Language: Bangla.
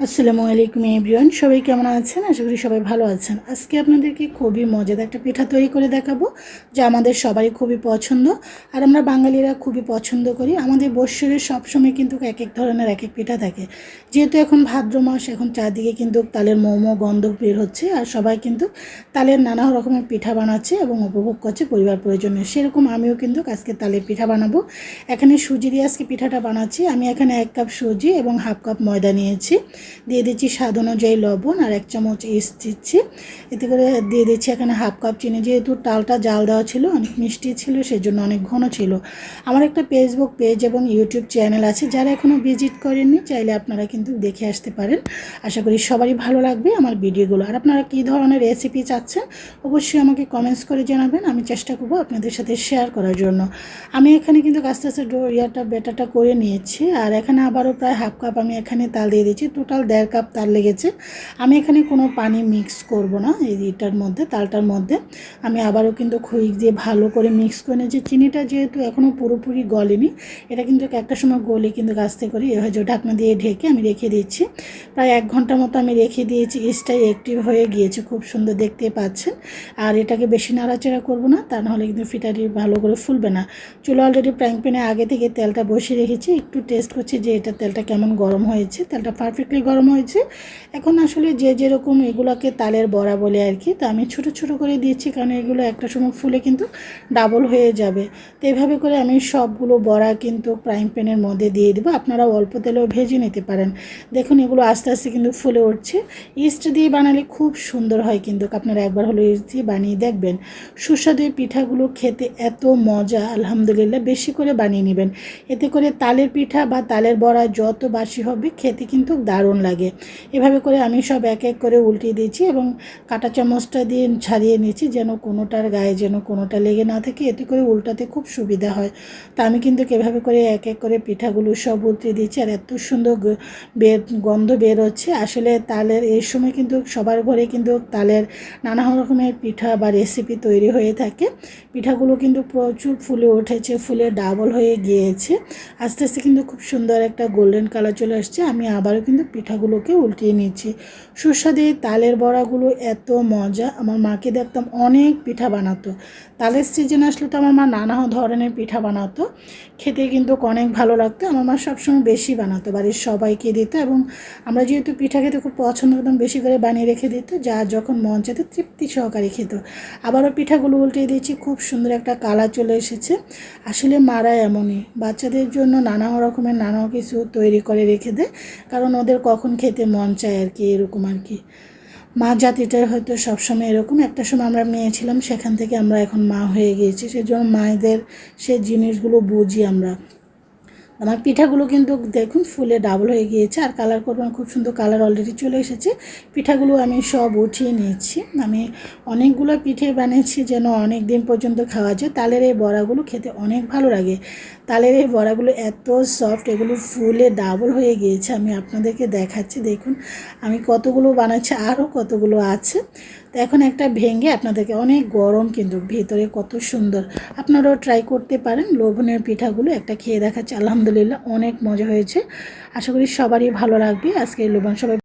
আসসালামু আলাইকুম এভরিওয়ান, সবাই কেমন আছেন? আশা করি সবাই ভালো আছেন। আজকে আপনাদেরকে খুবই মজাদার একটা পিঠা তৈরি করে দেখাবো, যা আমাদের সবারই খুবই পছন্দ। আর আমরা বাঙালিরা খুবই পছন্দ করি। আমাদের বৎসরের সবসময় কিন্তু এক এক ধরনের এক এক পিঠা থাকে। যেহেতু এখন ভাদ্র মাস, এখন চারদিকে কিন্তু তালের মোমো, গন্ধ বের হচ্ছে, আর সবাই কিন্তু তালের নানা রকমের পিঠা বানাচ্ছে এবং উপভোগ করছে পরিবার প্রয়োজনে সেরকম আমিও কিন্তু আজকে তালের পিঠা বানাবো। এখানে সুজি দিয়ে আজকে পিঠাটা বানাচ্ছি। আমি এখানে এক কাপ সুজি এবং হাফ কাপ ময়দা নিয়েছি। দিয়ে দিচ্ছি স্বাদ অনুযায়ী লবণ আর এক চামচ ইস্ট দিচ্ছি। এতে করে দিয়ে দিচ্ছি এখানে হাফ কাপ চিনি। যেহেতু টালটা জাল দেওয়া ছিল, অনেক মিষ্টি ছিল, সেজন্য অনেক ঘন ছিল। আমার একটা ফেসবুক পেজ এবং ইউটিউব চ্যানেল আছে, যারা এখনও ভিজিট করেননি, চাইলে আপনারা কিন্তু দেখে আসতে পারেন। আশা করি সবারই ভালো লাগবে আমার ভিডিওগুলো আর আপনারা কী ধরনের রেসিপি চাচ্ছেন, অবশ্যই আমাকে কমেন্টস করে জানাবেন। আমি চেষ্টা করব আপনাদের সাথে শেয়ার করার জন্য। আমি এখানে কিন্তু আস্তে আস্তে ইয়াটা বেটাটা করে নিয়েছি। আর এখানে আবারও প্রায় হাফ কাপ আমি এখানে তাল দিয়ে দিয়েছি টোটাল দেড় কাপ তাল লেগেছে। আমি এখানে কোনো পানি মিক্স করব না এটার মধ্যে, তালটার মধ্যে। আমি আবারও কিন্তু খুইক দিয়ে ভালো করে মিক্স করে নিয়েছি। চিনিটা যেহেতু এখনও পুরোপুরি গলেনি, এটা কিন্তু একটা সময় গলে কিন্তু আস্তে করে এভাবে ঢাকনা দিয়ে ঢেকে আমি রেখে দিচ্ছি প্রায় এক ঘণ্টা মতো আমি রেখে দিয়েছি। ইস্টাই অ্যাক্টিভ হয়ে গিয়েছে, খুব সুন্দর দেখতে পাচ্ছেন। আর এটাকে বেশি নাড়াচাড়া করব না, তা নাহলে কিন্তু ফিটারি ভালো করে ফুলবে না। চুলো অলরেডি প্র্যাং প্যানে আগে থেকে তেলটা বসিয়ে রেখেছি। একটু টেস্ট করছি যে এটা তেলটা কেমন গরম হয়েছে। তেলটা পারফেক্টলি গরম হয়েছে। এখন আসলে যে যেরকম এগুলোকে তালের বড়া বলে আর কি, তো আমি ছোট ছোট করে দিয়েছি কারণ এগুলো একটা সময় ফুলে কিন্তু ডাবল হয়ে যাবে। তো এভাবে করে আমি সবগুলো বড়া কিন্তু ফ্রাইং প্যানের মধ্যে দিয়ে দেবো। আপনারা অল্প তেলেও ভেজে নিতে পারেন। দেখুন এগুলো আস্তে আস্তে কিন্তু ফুলে উঠছে। ইস্ট দিয়ে বানালে খুব সুন্দর হয় কিন্তু। আপনারা একবার হলো ইস্ট দিয়ে বানিয়ে দেখবেন। সুস্বাদু পিঠাগুলো খেতে এত মজা, আলহামদুলিল্লাহ। বেশি করে বানিয়ে নেবেন। এতে করে তালের পিঠা বা তালের বড়া যত বাসি হবে, খেতে কিন্তু দারুণ লাগে। এভাবে করে আমি সব এক এক করে উল্টিয়ে দিয়েছি এবং কাঁটা চামচটা দিয়ে ছাড়িয়ে নিয়েছি যেন কোনোটার গায়ে যেন কোনোটা লেগে না থাকে। এতে করে উল্টাতে খুব সুবিধা হয়। তা আমি কিন্তু এভাবে করে এক এক করে পিঠাগুলো সব উল্টে দিয়েছি আর এত সুন্দর বের গন্ধ বের হচ্ছে আসলে তালের এই সময় কিন্তু সবার ঘরে কিন্তু তালের নানা রকমের পিঠা বা রেসিপি তৈরি হয়ে থাকে। পিঠাগুলো কিন্তু প্রচুর ফুলে উঠেছে, ফুলে ডাবল হয়ে গিয়েছে। আস্তে আস্তে কিন্তু খুব সুন্দর একটা গোল্ডেন কালার চলে আসছে। আমি আবারও কিন্তু পিঠাগুলোকে উল্টিয়ে নিচ্ছি সুস্বাদু তালের বড়াগুলো এত মজা। আমার মাকে দেখতাম অনেক পিঠা বানাতো। তালের সিজন আসলে তো আমার মা নানা ধরনের পিঠা বানাতো। খেতে কিন্তু অনেক ভালো লাগতো। আমার মা সবসময় বেশি বানাতো। বাড়ির সবাইকে দিত এবং আমরা যেহেতু পিঠা খেতে খুব পছন্দ করতাম, বেশি করে বানিয়ে রেখে দিত, যা যখন মন চাইতো তৃপ্তি সহকারে খেত। আবারও পিঠাগুলো উল্টে দিয়েছি। খুব সুন্দর একটা কালার চলে এসেছে। আসলে মারা এমনই। বাচ্চাদের জন্য নানা রকমের নানা কিছু তৈরি করে রেখে দেয় কারণ ওদের কখন খেতে মন চায় আর কি, এরকম আর কি। মা জাতিটার হয়তো সবসময় এরকম। একটা সময় আমরা মেয়ে ছিলাম, সেখান থেকে আমরা এখন মা হয়ে গিয়েছি। সেজন্য মায়েদের সে জিনিসগুলো বুঝি আমরা। আমার পিঠাগুলো কিন্তু দেখুন ফুলে ডাবল হয়ে গিয়েছে আর কালার করবেন খুব সুন্দর কালার অলরেডি চলে এসেছে। পিঠাগুলো আমি সব উঠিয়ে নিয়েছি। আমি অনেকগুলো পিঠে বানিয়েছি যেন অনেক দিন পর্যন্ত খাওয়া যায়। তালের এই বড়াগুলো খেতে অনেক ভালো লাগে। তালের এই বড়াগুলো এত সফট এগুলো ফুলে ডাবল হয়ে গিয়েছে। আমি আপনাদেরকে দেখাচ্ছি, দেখুন। আমি কতগুলো বানাচ্ছি, আরও কতগুলো আছে। তো এখন একটা ভেঙে আপনাদেরকে, অনেক গরম কিন্তু ভেতরে কত সুন্দর। আপনারাও ট্রাই করতে পারেন লবণের পিঠাগুলো একটা খেয়ে দেখাচ্ছে। আলহামদুলিল্লাহ। অনেক মজা হয়েছে। আশা করি সবারই ভালো লাগবে। আজকে লোবান সবাই